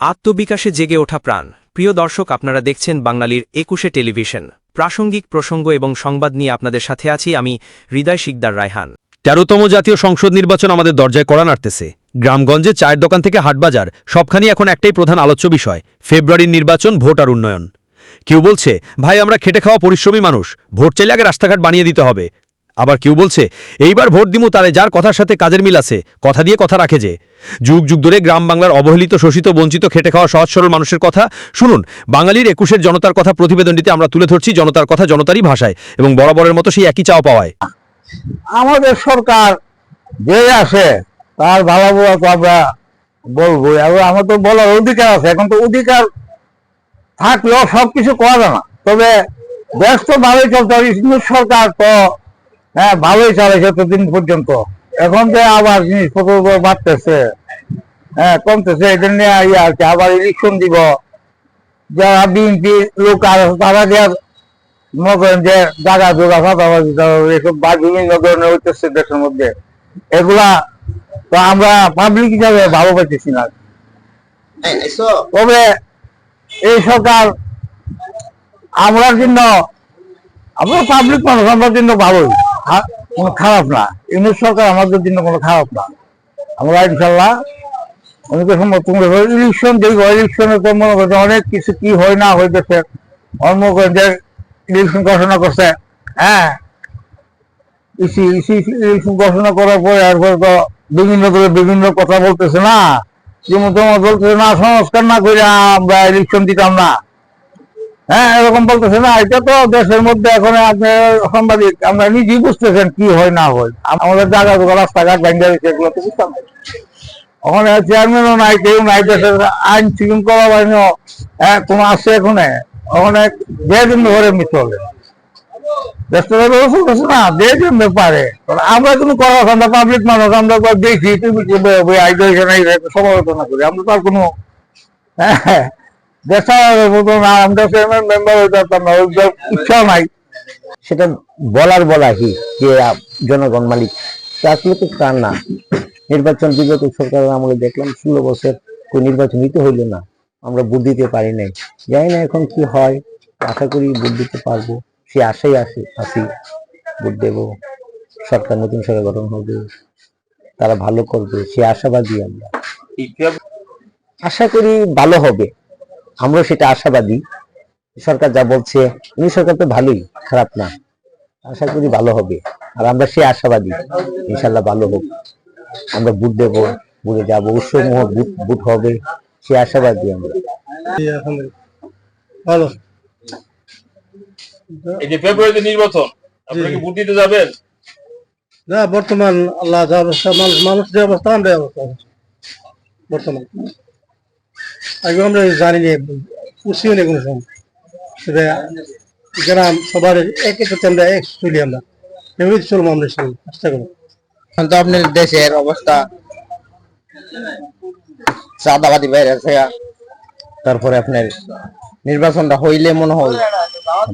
আত্মবিকাশে জেগে ওঠা প্রাণ। প্রিয় দর্শক, আপনারা দেখছেন বাঙালির একুশে টেলিভিশন। প্রাসঙ্গিক প্রসঙ্গ এবং সংবাদ নিয়ে আপনাদের সাথে আছি আমি হৃদয় শিকদার রায়হান। তেরোতম জাতীয় সংসদ নির্বাচন আমাদের দরজায় কড়া নাড়তেছে। গ্রামগঞ্জে চায়ের দোকান থেকে হাটবাজার সবখানি এখন একটাই প্রধান আলোচ্য বিষয়, ফেব্রুয়ারির নির্বাচন, ভোট আর উন্নয়ন। কেউ বলছে, ভাই, আমরা খেটে খাওয়া পরিশ্রমী মানুষ, ভোট চাইলে আগে রাস্তাঘাট বানিয়ে দিতে হবে। আবার কেউ বলছে, এইবার ভোট দিমু তারে যার কথার সাথে কাজের মিল আছে, কথা দিয়ে কথা রাখে যে। যুগ যুগ ধরে গ্রাম বাংলার অবহেলিত, শোষিত, বঞ্চিত, খেটে খাওয়া সহজ সরল মানুষের কথা। শুনুন, বাঙালির একুশের জনতার কথা প্রতিবেদনটিতে আমরা তুলে ধরছি জনতার কথা জনতারই ভাষায় এবং বরাবরের মতো সেই একই চাওয়া পাওয়ায়। আমাদের সরকার যে আসে, তার ভালো তো আমরা বলব। এবং আমার তো বলার অধিকার আছে, এখন তো অধিকার থাকলেও সবকিছু করা না। তবে ভালোই চলতে হবে সরকার তো হ্যাঁ ভালোই চালাইছে এতদিন পর্যন্ত। এখন যে আবার জিনিসপত্র বাড়তেছে হ্যাঁ কমতেছে এটা নিয়ে ইয়ে আর কি আবার ইলেকশন দিব। যারা বিএনপি লোক আর তারা যে মনে করেন যে জায়গা জোগা ফাঁকাবাজি এসব বা বিভিন্ন ধরনের হইতেছে দেশের মধ্যে। এগুলা তো আমরা পাবলিক হিসাবে ভালো পাইতেছি না। তবে এই সরকার আমরা জন্য আমরা পাবলিক মানুষ আমার জন্য ভালোই। কোনো খারাপ না। ইংলিশ সরকার আমাদের জন্য কোনো খারাপ না। আমরা ইনশাল্লাহ অনেকে সমর্থন ইলেকশন যে ইলেকশনে তো মনে করছে অনেক কিছু কি হয় না হইতেছে অন্য করে যে ইলেকশন ঘোষণা করছে। হ্যাঁ। ইসি ইসি ইলেকশন ঘোষণা করার পরে এরপর তো বিভিন্ন দলে বিভিন্ন কথা বলতেছে না। যেমন তোমার বলতেছে না, সংস্কার না করে আমরা ইলেকশন দিতাম না। হ্যাঁ এরকম বলতেছে না, এটা তো দেশের মধ্যে এখন সাংবাদিক, আমরা নিজেই বুঝতেছেন কি হয়, না হয়। আমাদের জায়গা জোগা রাস্তাঘাট ভেঙে এগুলো তো বুঝতাম। ওখানে চেয়ারম্যানও নাই, কেউ নাই, দেশের আইন শৃঙ্খলা বাহিনীও হ্যাঁ কোনো আছে এখানে? ওখানে ঘরে এমনি চলে দেশটা না যে জন্য পারে। কারণ আমরা কোনো করা আমরা পাবলিক মানুষ, আমরা দেখি, তুমি সমালোচনা করি, আমরা তো আর কোনো হ্যাঁ দেশের মতো না আমরা চেয়ারম্যান মেম্বার হইতে পারতাম না ওই ইচ্ছা নাই সেটা বলার বলা কি যে জনগণ মালিক তা আসলে তো তার না। নির্বাচন বিগত সরকারের আমলে দেখলাম ষোলো বছর কোন নির্বাচন দিতে হইল না। আমরা ভোট দিতে পারি নাই। জানি না এখন কি হয় আশা করি ভোট দিতে পারব। সে আশাই আসে আসি। ভোট দেব সরকার নতুন সরকার গঠন হবে। তারা ভালো করবে সে আশাবাদী আমরা। আশা করি ভালো হবে। আমরাও সেটা আশাবাদী। সরকার যা বলছে উনি সরকার তো ভালোই খারাপ না। আশা করি ভালো হবে। আর আমরা সে আশাবাদী ইনশাল্লাহ ভালো হোক। আমরা বুট দেব বুটে যাব। উৎসব বুট বুট হবে। সে আশাবাদী আমরা। ভালো। এই যে ফেব্রুয়ারিতে নির্বাচন আপনারা কি ভোট দিতে যাবেন? না বর্তমান আল্লাহ যা অবস্থা মানুষ মানুষ যে অবস্থা আমরা অবস্থা। বর্তমান। আগে আমরা জানি যে পুষিও নেই কোনো সময় গ্রাম সবার একই সাথে আমরা এক চলি আমরা। এমনি চলবো আমরা চলবো চেষ্টা করব। এখন তো আপনার দেশের অবস্থা চাঁদাবাদি বাইরে আছে তারপরে আপনার নির্বাচনটা হইলে মনে হয়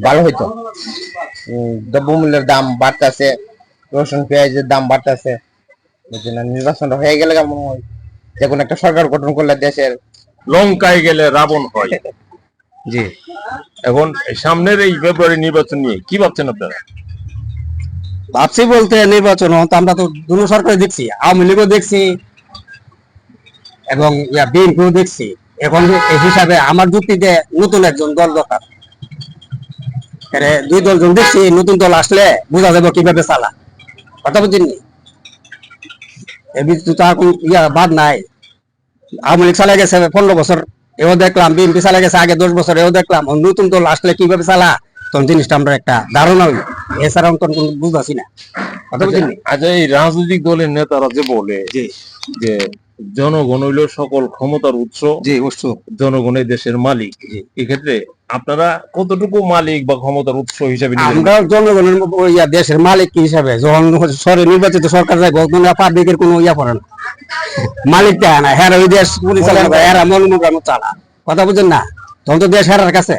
ভালো হইতো। উম, দ্রব্যমূল্যের দাম বাড়তেছে রসুন পেঁয়াজের দাম বাড়তেছে। নির্বাচনটা হয়ে গেলে মনে হয়? যে কোনো একটা সরকার গঠন করলে দেশের লঙ্কায় গেলে রাবণ হয়। জি। এখন সামনের এই ফেব্রুয়ারি নির্বাচন নিয়ে কি ভাবছেন আপনারা? ভাবছি বলতে নির্বাচন তো আমরা তো দুটো সরকার দেখছি আওয়ামী লীগও দেখছি এবং বিএনপিও দেখছি। এখন এই হিসাবে আমার যুক্তিতে নতুন একজন দল দরকার। এরে দুই দল জন দেখছি নতুন দল আসলে বোঝা যাবে কীভাবে চালা। কথা বুঝিনি এর ভিতরে তো কোনো ইয়া বাদ নাই। আওয়ামী লীগ চালা গেছে পনেরো বছর এও দেখলাম বিএনপি চালা গেছে আগে দশ বছর এও দেখলাম নতুন দল আসলে কীভাবে চালা? তখন জিনিসটা আমরা একটা ধারণা হইল। এছাড়া তখন কোনো বুঝাছি না। আচ্ছা এই রাজনৈতিক দলের নেতারা যে বলে যে জনগণ হইল সকল ক্ষমতার উৎস যে অবশ্য জনগণের দেশের মালিক। এক্ষেত্রে আপনারা কতটুকু মালিক বা ক্ষমতার উৎস হিসাবে আমরা জনগণের দেশের মালিক কি হিসাবে যখন সরে নির্বাচিত সরকার যায় পাবলিকের কোনো ইয়া পড়ে না। মালিক দেয় না হ্যাঁ ওই দেশ পরিচালনা করে হ্যাঁ চালা কথা বুঝেন না, তখন তো দেশ হেরার কাছে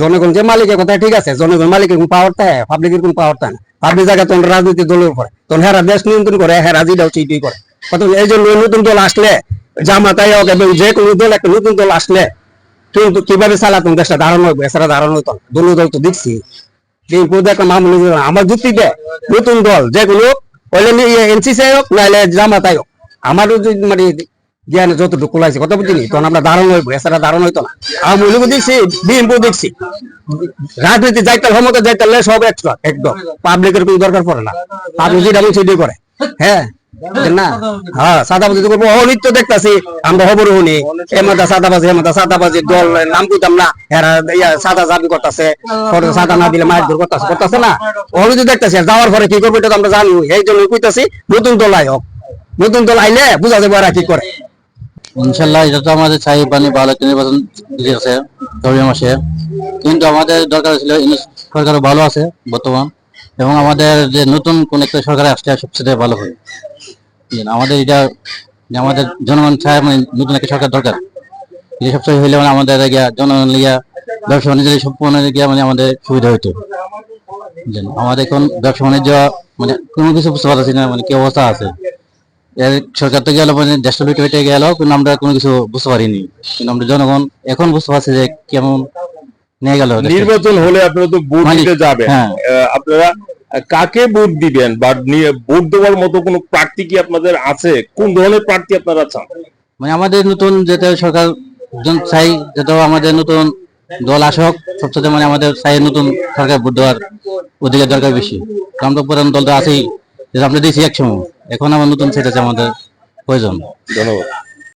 জনগণ যে মালিকের কথা, ঠিক আছে, জনগণ মালিকের কোন পাওয়ার থাকে পাবলিকের কোন পাওয়ার থাকে পাবলিক জায়গা তখন রাজনীতি দলের উপরে, তখন হেরা দেশ নিয়ন্ত্রণ করে, হেরা হচ্ছে এটাই করে কথা? এই জন্য নতুন দল আসলে জামাতাই হোক এবং যে কোনো দল, একটা নতুন দল আসলে, কিন্তু কীভাবে চালাতাম দেশটা দাঁড়ানো হবে, এছাড়া হতো না। দলীয় দল তো দেখছি কিন্তু একটা মামুলি। আমার যুক্তিতে নতুন দল যেগুলো হইলে এনসিসি হোক নাহলে জামাত হোক আমারও যদি মানে জ্ঞানে যতটুকু লাগছে, কথা বুঝিনি তখন আমরা দাঁড়ানো হইবো, এছাড়া দাঁড়ানো হইতো না। আওয়ামী লীগও দেখছি বিএনপি দেখছি। রাজনীতি যাইতে ক্ষমতা যাইতে সব একশো একদম। পাবলিকের কোনো দরকার পড়ে না। পাবলিক যেটা বলছে সেটাই করে। হ্যাঁ হ্যাঁ যাওয়ার পরে কি করব এটা তো আমরা জানি এই জন্য কইতাছি, নতুন দল আয়। হোক নতুন দল আইলে বুঝা যাবে এরা কি করে। ইনশাল্লাহ এটা তো আমাদের চাই পানি ভালো একটা নির্বাচন দিয়েছে ফেব্রুয়ারি মাসে। কিন্তু আমাদের দরকার ছিল সরকার ভালো আছে বর্তমান, এবং আমাদের যে নতুন কোন একটা সরকার আসলে সবচেয়ে ভালো হয় আমাদের এটা আমাদের জনগণ চায় মানে নতুন একটা সরকার দরকার। এটা সবচেয়ে হইলে মানে আমাদের জনগণ লিগা ব্যবসা বাণিজ্য সম্পূর্ণ গিয়া মানে আমাদের সুবিধা হইতো। আমাদের এখন ব্যবসা বাণিজ্য মানে কোনো কিছু বুঝতে পারছি না মানে কি অবস্থা আছে। সরকার তো গেল মানে দেশটা লুটে গেল কিন্তু আমরা কোনো কিছু বুঝতে পারিনি। কিন্তু আমরা জনগণ এখন বুঝতে পারছি যে কেমন নিয়ে গেল। নির্বাচন হলে আপনারা তো ভোট দিতে যাবেন। হ্যাঁ। আপনারা কাকে ভোট দিবেন? বা নিয়ে ভোট দেওয়ার মতো কোনো প্রার্থী কি আপনাদের আছে? কোন ধরনের প্রার্থী আপনারা চান? মানে আমাদের নতুন যেটা সরকার চাই যেটা আমাদের নতুন দল আসক সবচেয়ে মানে আমাদের চাই নতুন সরকার ভোট দেওয়ার অধিকার দরকার বেশি। তো আমরা পুরান দলটা আছেই। যেটা আমরা দিয়েছি একসময়। এখন আমার নতুন সেটা আমাদের প্রয়োজন। ধন্যবাদ।